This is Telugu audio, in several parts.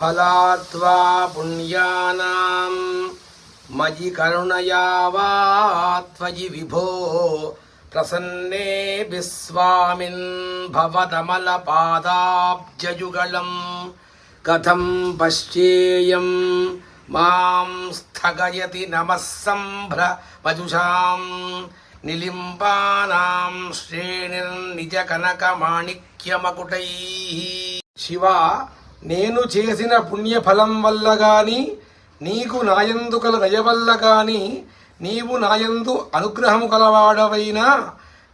ఫలాద్వా పుణ్యానాం మయి కరుణయా వా త్వయి విభో ప్రసన్నే విస్వామిన్ భవదమలపాదాబ్జయుగళం కథం పశ్చేయం మాం స్థగయతి నమస్సంభ్ర సంభ్ర వజుషాం నిలింపానాం శ్రేణిర్నిజ కనకమాణిక్యమకుటై శివ నేను చేసిన పుణ్యఫలం వల్ల గాని నీకు నాయందు కల దయ వల్ల గాని నీవు నాయందు అనుగ్రహము కలవాడవైనా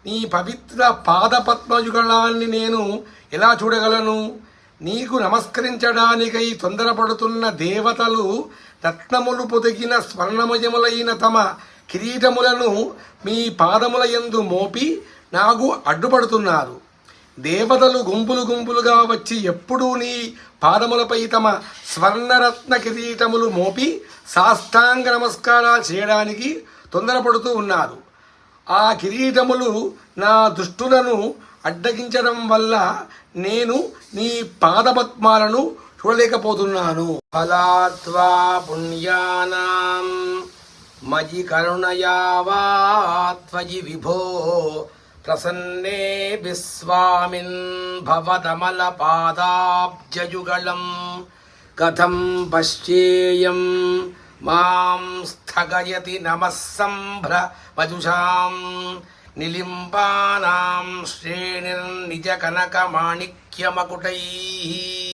నీ పవిత్ర పాదపద్మయుగళాన్ని నేను ఎలా చూడగలను? నీకు నమస్కరించడానికై తొందరపడుతున్న దేవతలు రత్నములు పొదిగిన స్వర్ణమయములైన తమ కిరీటములను మీ పాదముల యందు మోపి నాకు అడ్డుపడుతున్నారు. దేవతలు గుంపులు గుంపులుగా వచ్చి ఎప్పుడూ నీ పాదములపై తమ స్వర్ణరత్న కిరీటములు మోపి సాష్టాంగ నమస్కారాలు చేయడానికి తొందరపడుతూ ఉన్నారు. ఆ కిరీటములు నా దుష్టులను అడ్డగించడం వల్ల నేను నీ పాదపద్మాలను చూడలేకపోతున్నాను. ఫలాత్వా పుణ్యానాం మయి కరుణయా త్వయి విభో ప్రసన్నే విస్వామిన్ భవదమలపాదాబ్జయుగళం కథం పశ్చేయం మాం స్థగయతి నమస్సంభ్ర మజుషాం వజుషాం నిలింపానాం శ్రేణిర్నిజ కనకమాణిక్యమకుటై